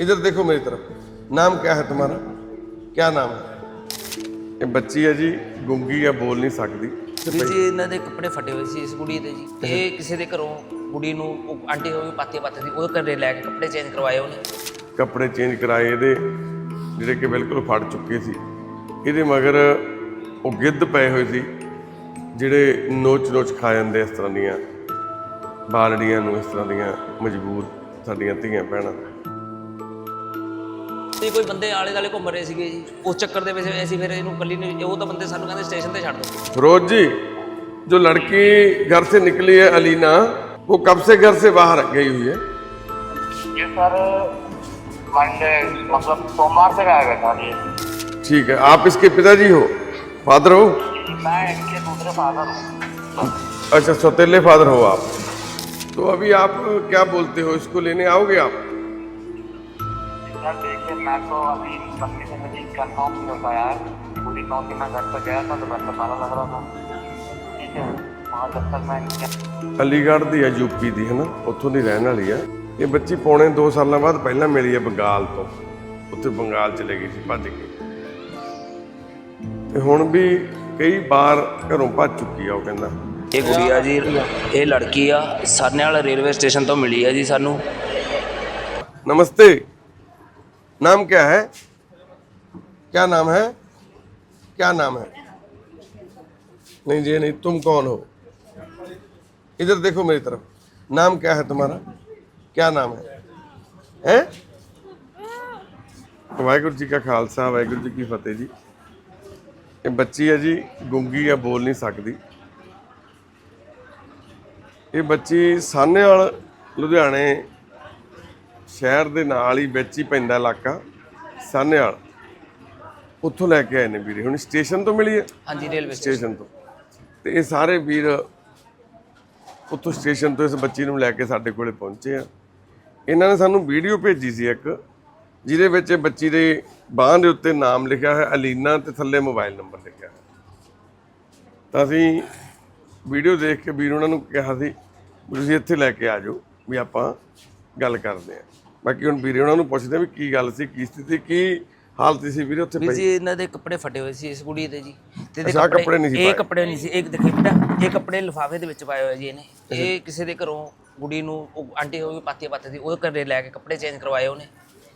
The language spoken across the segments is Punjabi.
इधर देखो मेरी तरफ नाम क्या है तुम्हारा क्या नाम है ਇਹ ਬੱਚੀ ਹੈ ਜੀ ਗੁੰਗੀ ਆ ਬੋਲ ਨਹੀਂ ਸਕਦੀ ਵੀਰ ਜੀ ਇਹਨਾਂ ਦੇ ਕੱਪੜੇ ਫਟੇ ਹੋਏ ਸੀ ਇਸ ਕੁੜੀ ਦੇ ਜੀ ਇਹ ਕਿਸੇ ਦੇ ਘਰੋਂ ਕੁੜੀ ਨੂੰ ਉਹ ਆਂਟੀ ਹੋਈ ਪਾਤੀਆਂ ਪਾਤੇ ਸੀ ਉਹਦੇ ਘਰੇ ਲੈ ਕੇ ਕੱਪੜੇ ਚੇਂਜ ਕਰਵਾਏ ਉਹਨੇ ਕੱਪੜੇ ਚੇਂਜ ਕਰਾਏ ਇਹਦੇ ਜਿਹੜੇ ਕਿ ਬਿਲਕੁਲ ਫੜ ਚੁੱਕੇ ਸੀ ਇਹਦੇ ਮਗਰ ਉਹ ਗਿੱਧ ਪਏ ਹੋਏ ਸੀ ਜਿਹੜੇ ਨੋਚ ਨੋਚ ਖਾ ਜਾਂਦੇ ਇਸ ਤਰ੍ਹਾਂ ਦੀਆਂ ਬਾਲੜੀਆਂ ਨੂੰ ਇਸ ਤਰ੍ਹਾਂ ਦੀਆਂ ਮਜਬੂਰ ਸਾਡੀਆਂ ਧੀਆਂ ਭੈਣਾਂ ਤੇ ਕੋਈ ਬੰਦੇ ਆਲੇ ਦਾਲੇ ਘੁੰਮ ਰਹੇ ਸੀਗੇ ਜੀ ਉਸ ਚੱਕਰ ਦੇ ਵਿੱਚ ਅਸੀਂ ਫਿਰ ਇਹਨੂੰ ਕੱਲੀ ਨੂੰ ਉਹ ਤਾਂ ਬੰਦੇ ਸਾਨੂੰ ਕਹਿੰਦੇ ਸਟੇਸ਼ਨ ਤੇ ਛੱਡ ਦਿਓ फिरोज जी जो लड़की घर से निकली है अलीना वो कब से घर से बाहर गई हुई है ये सर मंडे मतलब सोमवार से गायब है सर ये ठीक है आप इसके पिताजी हो फादर हो मैं इनके दूसरे फादर हूँ अच्छा सौतेले फादर हो आप तो अभी आप क्या बोलते हो इसको लेने आओगे आप सर देखिए मैं तो अभी मम्मी से मुझे कंफर्म नहीं हो पाया है पूरी नौ दिन मैं घर पर गया था तो घर पर ताला लग रहा था ठीक है वहाँ जब तक मैं इनके ਅਲੀਗੜ੍ਹ ਦੀ ਹੈ ਯੂਪੀ ਦੀ ਹੈ ਨਾ ਉੱਥੋਂ ਦੀ ਰਹਿਣ ਵਾਲੀ ਹੈ ਇਹ ਬੱਚੀ ਪੌਣੇ 2 ਸਾਲਾਂ ਬਾਅਦ ਪਹਿਲਾਂ ਮਿਲੀ ਹੈ ਬੰਗਾਲ ਤੋਂ ਉੱਥੇ ਬੰਗਾਲ ਚਲੇ ਗਈ ਸੀ ਭੱਜ ਕੇ ਤੇ ਹੁਣ ਵੀ ਕਈ ਵਾਰ ਘਰੋਂ ਭੱਜ ਚੁੱਕੀ ਆ ਉਹ ਕਹਿੰਦਾ ਇਹ ਕੁੜੀ ਆ ਜੀ ਇਹ ਲੜਕੀ ਆ ਸਾਨੇ ਵਾਲਾ ਰੇਲਵੇ ਸਟੇਸ਼ਨ ਤੋਂ ਮਿਲੀ ਆ ਜੀ ਸਾਨੂੰ नमस्ते नाम क्या है क्या नाम है क्या नाम है नहीं जी नहीं तुम कौन हो इधर देखो मेरी तरफ नाम क्या है तुम्हारा क्या नाम है हैं ਵਾਹਿਗੁਰੂ ਜੀ ਕਾ ਖਾਲਸਾ ਵਾਹਿਗੁਰੂ ਜੀ ਕੀ ਫਤਿਹ ਜੀ ਇਹ ਬੱਚੀ ਹੈ ਜੀ ਗੁੰਗੀ ਆ ਬੋਲ ਨਹੀਂ ਸਕਦੀ ਇਹ ਬੱਚੀ ਸਾਹਨੇਵਾਲ ਲੁਧਿਆਣੇ ਸ਼ਹਿਰ ਦੇ ਨਾਲ ਹੀ ਵਿੱਚ ਹੀ ਪੈਂਦਾ ਇਲਾਕਾ ਸਾਹਨੇਵਾਲ। ਉੱਥੋਂ ਲੈ ਕੇ ਆਏ ਨੇ ਵੀਰੇ। ਹੁਣ ਸਟੇਸ਼ਨ ਤੋਂ ਮਿਲੀ ਹੈ ਹਾਂਜੀ ਰੇਲਵੇ ਸਟੇਸ਼ਨ। ਤੋਂ। ਤੇ ਇਹ ਸਾਰੇ ਵੀਰ ਉੱਥੋਂ ਸਟੇਸ਼ਨ ਤੋਂ ਇਸ ਬੱਚੀ ਨੂੰ ਲੈ ਕੇ ਸਾਡੇ ਕੋਲੇ ਪਹੁੰਚੇ ਆ। ਇਹਨਾਂ ਨੇ ਸਾਨੂੰ ਵੀਡੀਓ ਭੇਜੀ ਸੀ ਇੱਕ ਜਿਹਦੇ ਵਿੱਚ ਇਹ ਬੱਚੀ ਦੇ ਬਾਂਹ ਦੇ ਉੱਤੇ ਨਾਮ ਲਿਖਿਆ ਹੈ ਅਲੀਨਾ ਤੇ ਥੱਲੇ ਮੋਬਾਈਲ ਨੰਬਰ ਲਿਖਿਆ ਹੈ ਤਾਂ ਅਸੀਂ ਵੀਡੀਓ ਦੇਖ ਕੇ ਵੀਰ ਉਹਨਾਂ ਨੂੰ ਕਿਹਾ ਸੀ ਤੁਸੀਂ ਇੱਥੇ ਲੈ ਕੇ ਆ ਜਾਓ ਵੀ ਆਪਾਂ ਗੱਲ ਕਰਦੇ ਆ। ਬਾਕੀ ਹੁਣ ਵੀਰੇ ਉਹਨਾਂ ਨੂੰ ਪੁੱਛਦੇ ਵੀ ਕੀ ਗੱਲ ਸੀ ਕੀ ਸਥਿਤੀ ਕੀ ਹਾਲਤ ਸੀ ਵੀਰੇ ਉੱਥੇ ਵੀਰ ਪਈ? ਜੀ ਇਹਨਾਂ ਦੇ ਕੱਪੜੇ ਫਟੇ ਹੋਏ ਸੀ ਇਸ ਕੁੜੀ ਦੇ ਜੀ। ਤੇ ਇਹਦੇ ਅੱਛਾ, ਕੱਪੜੇ ਨਹੀਂ ਸੀ ਇਹ ਪਾਏ। ਕੱਪੜੇ ਨਹੀਂ ਸੀ ਇੱਕ ਦੇਖੀ ਬੇਟਾ ਇਹ ਕੱਪੜੇ ਲਿਫਾਫੇ ਦੇ ਵਿੱਚ ਪਾਏ ਹੋਏ ਜੀ ਇਹਨੇ। ਇਹ ਕਿਸੇ ਦੇ ਘਰੋਂ ਕੁੜੀ ਨੂੰ ਉਹ ਆਂਟੀ ਹੋਈ ਪਾਤੀਆਂ ਪਾਤੇ ਸੀ ਉਹਦੇ ਘਰੇ ਲੈ ਕੇ ਕੱਪੜੇ ਚੇਂਜ ਕਰਵਾਏ ਉਹਨੇ।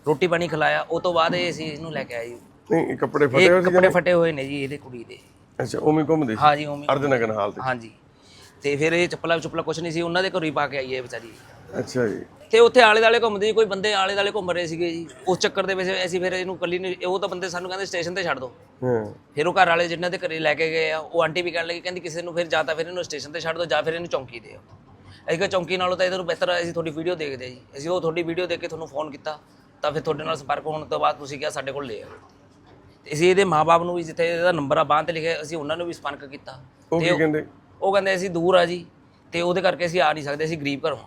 ਰੋਟੀ ਪਾਣੀ ਖਿਲਾਇਆ ਉਹ ਤੋਂ ਬਾਅਦ ਇਹ ਅਸੀਂ ਇਹਨੂੰ ਲੈ ਕੇ ਆਏ ਜੀ। ਨਹੀਂ ਇਹ ਕੱਪੜੇ ਫਟੇ ਇਹ ਹੋਏ ਸੀ ਕੱਪੜੇ ਫਟੇ ਹੋਏ ਨੇ ਜੀ ਇਹਦੇ ਕੁੜੀ ਦੇ। ਅੱਛਾ ਉਵੇਂ ਘੁੰਮਦੇ ਸੀ? ਹਾਂ ਜੀ ਉਵੇਂ ਅਰਜਨਗਨ ਹਾਲ ਤੇ। ਹਾਂਜੀ ਤੇ ਫਿਰ ਇਹ ਚੱਪਲਾਂ ਚੁੱਪਲਾਂ ਕੁਛ ਨਹੀਂ ਸੀ ਉਹਨਾਂ ਦੇ ਘਰੋਂ ਹੀ ਪਾ ਕੇ ਆਈ ਹੈ ਵਿਚਾਰੀ। ਅੱਛਾ ਜੀ। ਤੇ ਉੱਥੇ ਆਲੇ ਦਾਲੇ ਘੁੰਮਦੀ ਕੋਈ ਬੰਦੇ ਆਲੇ ਦਾਲੇ ਘੁੰਮ ਰਹੇ ਸੀਗੇ ਜੀ। ਉਸ ਚੱਕਰ ਦੇ ਵਿੱਚ ਅਸੀਂ ਫਿਰ ਇਹਨੂੰ ਕੱਲੀ ਨੂੰ ਉਹ ਤਾਂ ਬੰਦੇ ਸਾਨੂੰ ਕਹਿੰਦੇ ਸਟੇਸ਼ਨ ਤੇ ਛੱਡ ਦਿਓ ਹਾਂ। ਫਿਰ ਉਹ ਘਰ ਵਾਲੇ ਜਿਨ੍ਹਾਂ ਦੇ ਘਰੇ ਲੈ ਕੇ ਗਏ ਆ ਉਹ ਆਂਟੀ ਵੀ ਕਹਿਣ ਲੱਗੀ ਕਹਿੰਦੀ ਕਿਸੇ ਨੂੰ ਫਿਰ ਜਾਂ ਤਾਂ ਫਿਰ ਇਹਨੂੰ ਸਟੇਸ਼ਨ ਤੇ ਛੱਡ ਦਿਓ ਜਾਂ ਫਿਰ ਇਹਨੂੰ ਚੌਂਕੀ ਦਿਓ ਅਸੀਂ ਕਿਹਾ ਚੌਂਕੀ ਨਾਲੋਂ ਤਾਂ ਇਹਦੇ ਨੂੰ ਬਿਹਤਰ ਆ, ਅਸੀਂ ਤੁਹਾਡੀ ਵੀਡੀਓ ਦੇਖਦੇ ਆ ਜੀ। ਅਸੀਂ ਉਹ ਤੁਹਾਡੀ ਵੀਡੀਓ ਦੇਖ ਕੇ ਤੁਹਾਨੂੰ ਫੋਨ ਕੀਤਾ ਤਾਂ ਫਿਰ ਤੁਹਾਡੇ ਨਾਲ ਸੰਪਰਕ ਹੋਣ ਤੋਂ ਬਾਅਦ ਤੁਸੀਂ ਕਿਹਾ ਸਾਡੇ ਕੋਲ ਲੈ ਆਓ। ਤੇ ਅਸੀਂ ਇਹਦੇ ਮਾਪੇ ਨੂੰ ਵੀ ਜਿੱਥੇ ਇਹਦਾ ਨੰਬਰ ਆ ਬਾਂਹ ਤੇ ਲਿਖਿਆ ਅਸੀਂ ਉਹਨਾਂ ਨੂੰ ਵੀ ਸੰਪਰਕ ਕੀਤਾ। ਉਹ ਕੀ ਕਹਿੰਦੇ? ਉਹ ਕਹਿੰਦੇ ਅਸੀਂ ਦੂਰ ਆ ਜੀ ਤੇ ਉਹਦੇ ਕਰਕੇ ਅਸੀਂ ਆ ਨਹੀਂ ਸਕਦੇ ਅਸੀਂ ਗਰੀਬ ਘਰੋਂ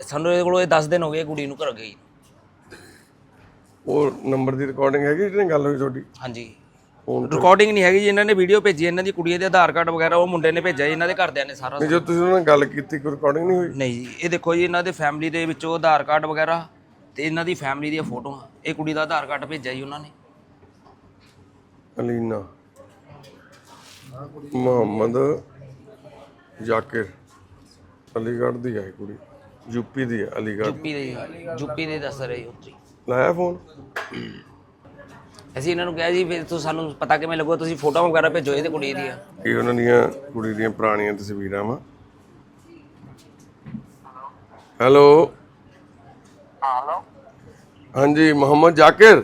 ਸਾਨੂੰ ਇਹਦੇ ਕੋਲੋਂ ਇਹ 10 ਦਿਨ ਹੋ ਗਏ ਕੁੜੀ ਨੂੰ ਘਰ ਗਈ ਉਹ ਨੰਬਰ ਦੀ ਰਿਕਾਰਡਿੰਗ ਹੈਗੀ ਜਿਹਨੇ ਗੱਲ ਹੋਈ ਤੁਹਾਡੀ? ਹਾਂਜੀ। ਫੋਨ ਰਿਕਾਰਡਿੰਗ ਨਹੀਂ ਹੈਗੀ ਜੀ ਇਹਨਾਂ ਨੇ ਵੀਡੀਓ ਭੇਜੀ ਇਹਨਾਂ ਦੀ ਕੁੜੀ ਦੇ ਆਧਾਰ ਕਾਰਡ ਵਗੈਰਾ ਉਹ ਮੁੰਡੇ ਨੇ ਭੇਜਿਆ ਜੀ, ਇਹਨਾਂ ਦੇ ਘਰਦਿਆਂ ਨੇ ਸਾਰਾ ਨਹੀਂ ਜੋ ਤੁਸੀਂ ਉਹਨਾਂ ਨਾਲ ਗੱਲ ਕੀਤੀ ਕੋਈ ਰਿਕਾਰਡਿੰਗ ਨਹੀਂ ਹੋਈ? ਨਹੀਂ ਜੀ ਇਹ ਦੇਖੋ ਜੀ ਇਹਨਾਂ ਦੇ ਫੈਮਿਲੀ ਦੇ ਵਿੱਚੋਂ ਆਧਾਰ ਕਾਰਡ ਵਗੈਰਾ ਤੇ ਇਹਨਾਂ ਦੀ ਫੈਮਿਲੀ ਦੀਆਂ ਫੋਟੋਆਂ ਇਹ ਕੁੜੀ ਦਾ ਆਧਾਰ ਕਾਰਡ ਭੇਜਿਆ ਜੀ ਉਹਨਾਂ ਨੇ। ਅਲੀਨਾ ਮੁਹੰਮਦ ਜਾਕਿਰ ਅਲੀਗੜ੍ਹ ਦੀ ਹੈ ਇਹ ਕੁੜੀ। ਯੂਪੀ ਦੀ ਹੈ ਅਲੀਗੜ੍ਹ ਯੂਪੀ ਦੇ ਯੂਪੀ ਦੇ ਦੱਸ ਰਹੇ ਉੱਤਰੀ ਲਾਇਆ ਫੋਨ ਅਸੀਂ ਇਹਨਾਂ ਨੂੰ ਕਿਹਾ ਜੀ ਫਿਰ ਤੁਸੀਂ ਸਾਨੂੰ ਪਤਾ ਕਿਵੇਂ ਲੱਗੂਗਾ ਤੁਸੀਂ ਫੋਟੋਆਂ ਵਗੈਰਾ ਭੇਜੋ ਇਹਦੇ ਕੁੜੀ ਦੀਆਂ ਇਹ ਉਹਨਾਂ ਦੀਆਂ ਕੁੜੀ ਦੀਆਂ ਪੁਰਾਣੀਆਂ ਤਸਵੀਰਾਂ ਵਾ ਹੈਲੋ हाँ हेलो ਹਾਂਜੀ ਮੁਹੰਮਦ ਜਾਕਿਰ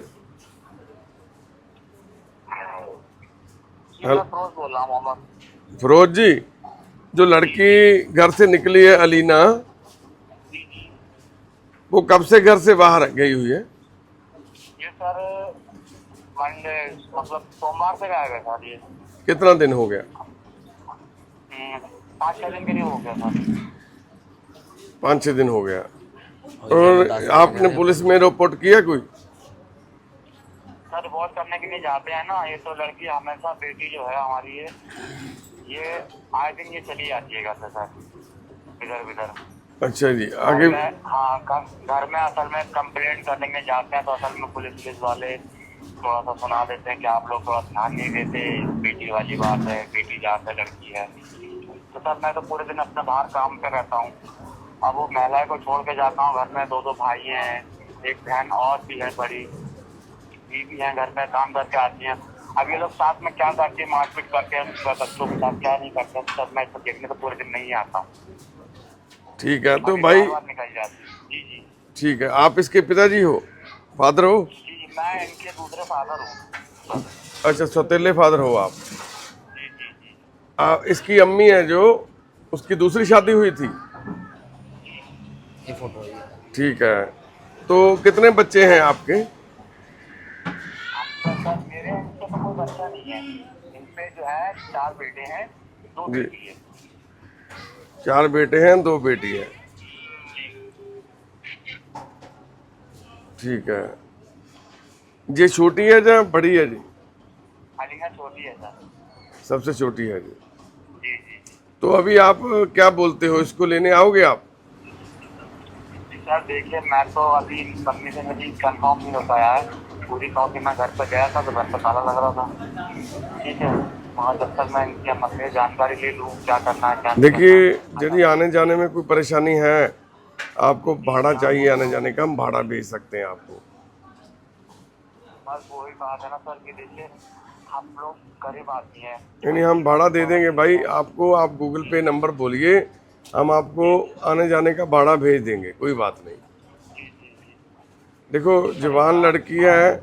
जी मैं फिरोज बोल रहा हूँ मोहम्मद फिरोज जी जो लड़की घर से निकली है अलीना वो कब से घर से बाहर गई हुई है? ये सर मंडे मतलब सोमवार से गायब है सर ये। कितना दिन हो गया? हम्म, पाँच छः दिन के लिए हो गया सर पाँच छः दिन हो गया। और आपने पुलिस में रिपोर्ट किया कोई? सर रिपोर्ट करने के लिए जाते हैं ना ये तो लड़की हमेशा बेटी जो है हमारी ये ये आए दिन ये चली जाती है घर से सर इधर उधर अच्छा जी आगे हाँ घर में असल में कंप्लेंट करने में जाते हैं तो असल में पुलिस पुलिस वाले थोड़ा सा सुना देते हैं कि आप लोग थोड़ा ध्यान नहीं देते बेटी वाली बात है बेटी जात है लड़की है। तो सर मैं तो पूरे दिन अपने बाहर काम पे रहता हूँ। अब वो महिला को छोड़ के जाता हूँ घर में दो दो भाई हैं एक बहन और भी है बड़ी बीवी है घर में काम करके आती हैं। अब ये लोग साथ में क्या करती है मारपीट करते हैं बच्चों के साथ क्या नहीं करते सर मैं इसको देखने तो पूरे दिन नहीं आता हूँ। ठीक है तो भाई ठीक है आप इसके पिताजी हो? फादर हो? मैं इनके दूसरे फादर हूँ। अच्छा सौतेले फादर हो आप। जी जी जी। आ, इसकी अम्मी है जो उसकी दूसरी शादी हुई थी। ये फ़ोटो ठीक है तो कितने बच्चे हैं आपके? मेरे तो कोई बच्चा नहीं है। इनपे जो है चार बेटे हैं दो बेटी है। चार बेटे हैं दो बेटी है। ठीक है। ये छोटी है या बड़ी है जी? छोटी है सर। सबसे छोटी है जी। जी जी जी। तो अभी आप क्या बोलते हो इसको लेने आओगे आप? सर देखिए मैं तो अभी कंपनी से मेरी कंफर्म नहीं हो पाया है। पूरी कॉपी मैं घर पर गया था तो घर पर ताला लग रहा था। ठीक है। वहाँ जब तक मैं इनकी मसले जानकारी ले लूँ क्या करना है क्या देखिए यदि आने जाने में कोई परेशानी है आपको भाड़ा चाहिए आने जाने का हम भाड़ा भेज सकते हैं आपको। बस वही बात है ना सर कि देखिए हम लोग गरीब आदमी हैं। यानी हम भाड़ा दे देंगे भाई आपको आप गूगल पे नंबर बोलिए हम आपको आने जाने का भाड़ा भेज देंगे कोई बात नहीं। देखो जवान लड़की है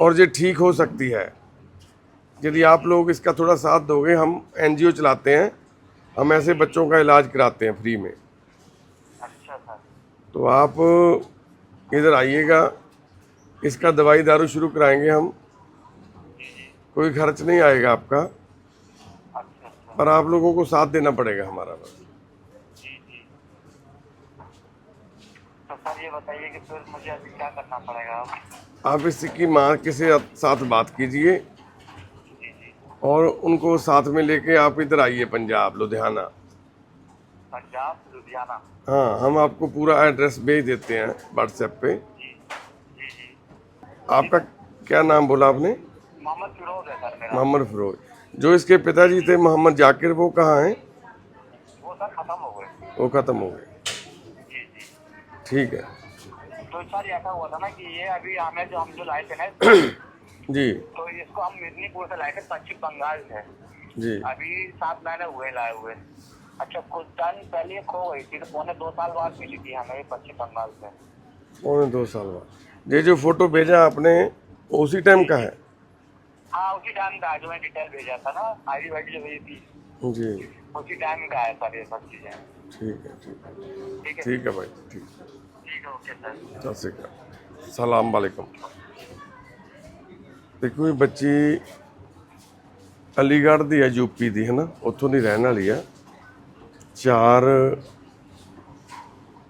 और ये ठीक हो सकती है। यदि आप लोग इसका थोड़ा साथ दोगे हम एनजीओ चलाते हैं। हम ऐसे बच्चों का इलाज कराते हैं फ्री में। अच्छा सर। तो आप इधर आइएगा। इसका दवाई दारू शुरू कराएँगे हम। कोई खर्च नहीं आएगा आपका। अच्छा अच्छा। पर आप लोगों को साथ देना पड़ेगा हमारा। बस जी जी। तो सर ये बताइए कि फिर मुझे अभी क्या करना पड़ेगा? आप इसकी माँ के से साथ बात कीजिए। और उनको साथ में लेके आप इधर आइए पंजाब लुधियाना। पंजाब लुधियाना? हाँ हम आपको पूरा एड्रेस भेज देते हैं व्हाट्सएप पे। जी जी जी। आपका क्या नाम बोला आपने? मोहम्मद फिरोज है सर मेरा। मोहम्मद फिरोज। जो इसके पिताजी थे मोहम्मद जाकिर वो कहाँ हैं? वो सर खत्म हो गए। वो ख़त्म हो गए। ठीक है। तो सर ऐसा हुआ था ना कि ये अभी हमें जो हम जो लाए थे ना जी। तो इसको हम मेदनीपुर से लाए थे पश्चिम बंगाल से। जी। अभी सात महीने हुए लाए हुए। अच्छा कुछ टन पहले खो गई थी तो पौने दो साल बाद मिली थी हमें पश्चिम बंगाल से। पौने दो साल बाद। ये जो फ़ोटो भेजा आपने उसी टाइम का है? हाँ उसी टाइम का जो मैं डिटेल भेजा था ना आई वाईडी जो भेजी थी। जी। उसी टाइम का है सर ये सब चीज़ें। ठीक है ठीक है। ठीक है। भाई ठीक है। ठीक है ओके सर। सत श्रीकाल सलाम वालेकुम। ਦੇਖੋ ਇਹ ਬੱਚੀ ਅਲੀਗੜ੍ਹ ਦੀ ਹੈ, ਯੂਪੀ ਦੀ ਹੈ ਨਾ ਉੱਥੋਂ ਦੀ ਰਹਿਣ ਵਾਲੀ ਆ। ਚਾਰ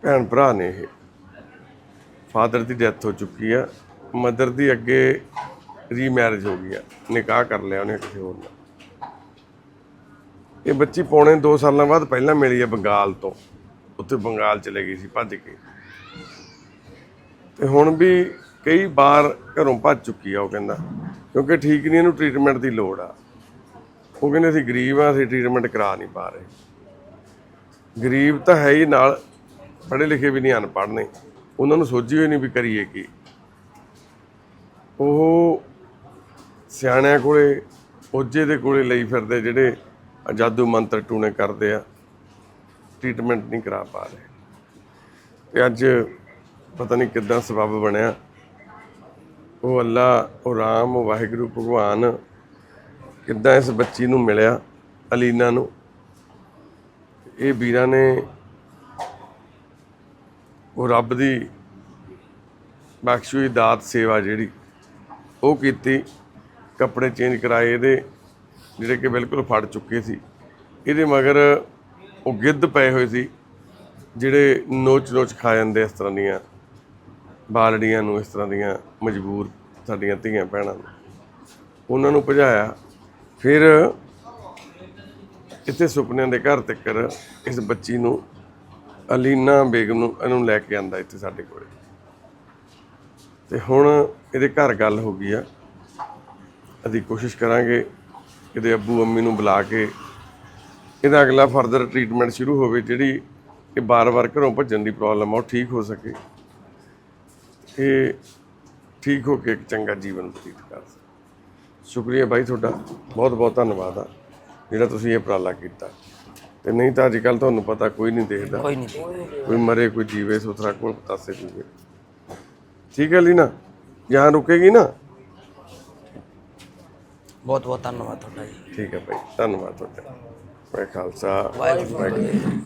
ਭੈਣ ਭਰਾ ਨੇ ਇਹ। ਫਾਦਰ ਦੀ ਡੈਥ ਹੋ ਚੁੱਕੀ ਆ। ਮਦਰ ਦੀ ਅੱਗੇ ਰੀਮੈਰਿਜ ਹੋ ਗਈ ਆ। ਨਿਕਾਹ ਕਰ ਲਿਆ ਉਹਨੇ ਕਿਸੇ ਹੋਰ ਨਾਲ। ਇਹ ਬੱਚੀ ਪੌਣੇ 2 ਸਾਲਾਂ ਬਾਅਦ ਪਹਿਲਾਂ ਮਿਲੀ ਹੈ ਬੰਗਾਲ ਤੋਂ। ਉੱਥੇ ਬੰਗਾਲ ਚਲੇ ਗਈ ਸੀ, ਭੱਜ ਕੇ। ਤੇ ਹੁਣ ਵੀ ਕਈ ਵਾਰ ਘਰੋਂ ਭੱਜ ਚੁੱਕੀ ਆ, ਉਹ ਕਹਿੰਦਾ, ਕਿਉਂਕਿ ਠੀਕ ਨਹੀਂ, ਇਹਨੂੰ ਟ੍ਰੀਟਮੈਂਟ ਦੀ ਲੋੜ ਆ। ਉਹ ਕਹਿੰਦੇ, ਅਸੀਂ ਗਰੀਬ ਆ, ਅਸੀਂ ਟ੍ਰੀਟਮੈਂਟ ਕਰਾ ਨਹੀਂ ਪਾ ਰਹੇ। ਗਰੀਬ ਤਾਂ ਹੈ ਹੀ ਨਾਲ, ਪੜ੍ਹੇ ਲਿਖੇ ਵੀ ਨਹੀਂ, ਅਨਪੜ੍ਹ ਨੇ। ਉਹਨਾਂ ਨੂੰ ਸੋਝੀ ਹੋਈ ਨਹੀਂ ਵੀ ਕਰੀਏ ਕੀ। ਉਹ ਸਿਆਣਿਆਂ ਕੋਲੇ ਓਝੇ ਦੇ ਕੋਲੇ ਲਈ ਫਿਰਦੇ, ਜਿਹੜੇ ਜਾਦੂ ਮੰਤਰ ਟੂਣੇ ਕਰਦੇ ਆ ਟ੍ਰੀਟਮੈਂਟ ਨਹੀਂ ਕਰਾ ਪਾ ਰਹੇ। ਤੇ ਅੱਜ ਪਤਾ ਨਹੀਂ ਕਿੱਦਾਂ ਸਬਬ ਬਣਿਆ। ਉਹ ਅੱਲਾ, ਉਹ ਰਾਮ, ਉਹ ਵਾਹਿਗੁਰੂ, ਭਗਵਾਨ ਕਿੱਦਾਂ ਇਸ ਬੱਚੀ ਨੂੰ ਮਿਲਿਆ, ਅਲੀਨਾ ਨੂੰ। ਇਹ ਵੀਰਾਂ ਨੇ ਉਹ ਰੱਬ ਦੀ ਬਖਸ਼ੀ ਦਾਤ ਸੇਵਾ ਜਿਹੜੀ ਉਹ ਕੀਤੀ, ਕੱਪੜੇ ਚੇਂਜ ਕਰਾਏ ਇਹਦੇ, ਜਿਹੜੇ ਕਿ ਬਿਲਕੁਲ ਫੜ ਚੁੱਕੇ ਸੀ। ਇਹਦੇ ਮਗਰ ਉਹ ਗਿੱਧ ਪਏ ਹੋਏ ਸੀ, ਜਿਹੜੇ ਨੋਚ ਨੋਚ ਖਾ ਜਾਂਦੇ ਇਸ ਤਰ੍ਹਾਂ ਦੀਆਂ। ਬਾਲੜੀਆਂ ਨੂੰ ਇਸ ਤਰ੍ਹਾਂ ਦੀਆਂ ਮਜਬੂਰ ਸਾਡੀਆਂ ਧੀਆਂ ਭੈਣਾਂ ਨੂੰ। ਉਹਨਾਂ ਨੂੰ ਭਜਾਇਆ। ਫਿਰ ਇੱਥੇ ਸੁਪਨਿਆਂ ਦੇ ਘਰ ਤੱਕ ਇਸ ਬੱਚੀ ਨੂੰ, ਅਲੀਨਾ ਬੇਗਮ ਨੂੰ, ਇਹਨੂੰ ਲੈ ਕੇ ਆਂਦਾ ਇੱਥੇ ਸਾਡੇ ਕੋਲੇ। ਤੇ ਹੁਣ ਇਹਦੇ ਘਰ ਗੱਲ ਹੋ ਗਈ ਆ। ਅਸੀਂ ਕੋਸ਼ਿਸ਼ ਕਰਾਂਗੇ ਇਹਦੇ ਅੱਬੂ ਅੰਮੀ ਨੂੰ ਬੁਲਾ ਕੇ ਇਹਦਾ ਅਗਲਾ ਫਰਦਰ ਟ੍ਰੀਟਮੈਂਟ ਸ਼ੁਰੂ ਹੋਵੇ, ਜਿਹੜੀ ਇਹ ਬਾਰ-ਬਾਰ ਘਰੋਂ ਭੱਜਣ ਦੀ ਪ੍ਰੋਬਲਮ ਆ, ਉਹ ਠੀਕ ਹੋ ਸਕੇ। ਇਹ ਠੀਕ ਹੋ ਕੇ ਇੱਕ ਚੰਗਾ ਜੀਵਨ ਬਤੀਤ ਕਰ ਸਕੇ ਸ਼ੁਕਰੀਆ ਬਾਈ ਤੁਹਾਡਾ ਬਹੁਤ ਬਹੁਤ ਧੰਨਵਾਦ ਆ ਜਿਹੜਾ ਤੁਸੀਂ ਇਹ ਉਪਰਾਲਾ ਕੀਤਾ ਤੇ ਨਹੀਂ ਤਾਂ ਅੱਜ ਕੱਲ ਤੁਹਾਨੂੰ ਪਤਾ ਕੋਈ ਨਹੀਂ ਦੇਖਦਾ ਕੋਈ ਨਹੀਂ ਦੇਖਦਾ ਕੋਈ ਮਰੇ ਕੋਈ ਜੀਵੇ ਸੁਥਰਾ ਕੋਲ ਪਤਾਸੇ ਪੀਵੇ ਠੀਕ ਹੈ ਲੀਨਾ ਯਹਾਂ ਰੁਕੇਗੀ ਨਾ ਬਹੁਤ ਬਹੁਤ ਧੰਨਵਾਦ ਤੁਹਾਡਾ ਜੀ ਠੀਕ ਹੈ ਭਾਈ ਧੰਨਵਾਦ ਤੁਹਾਡਾ ਮੈਂ ਖਾਲਸਾ ਵਾਹਿਗੁਰੂ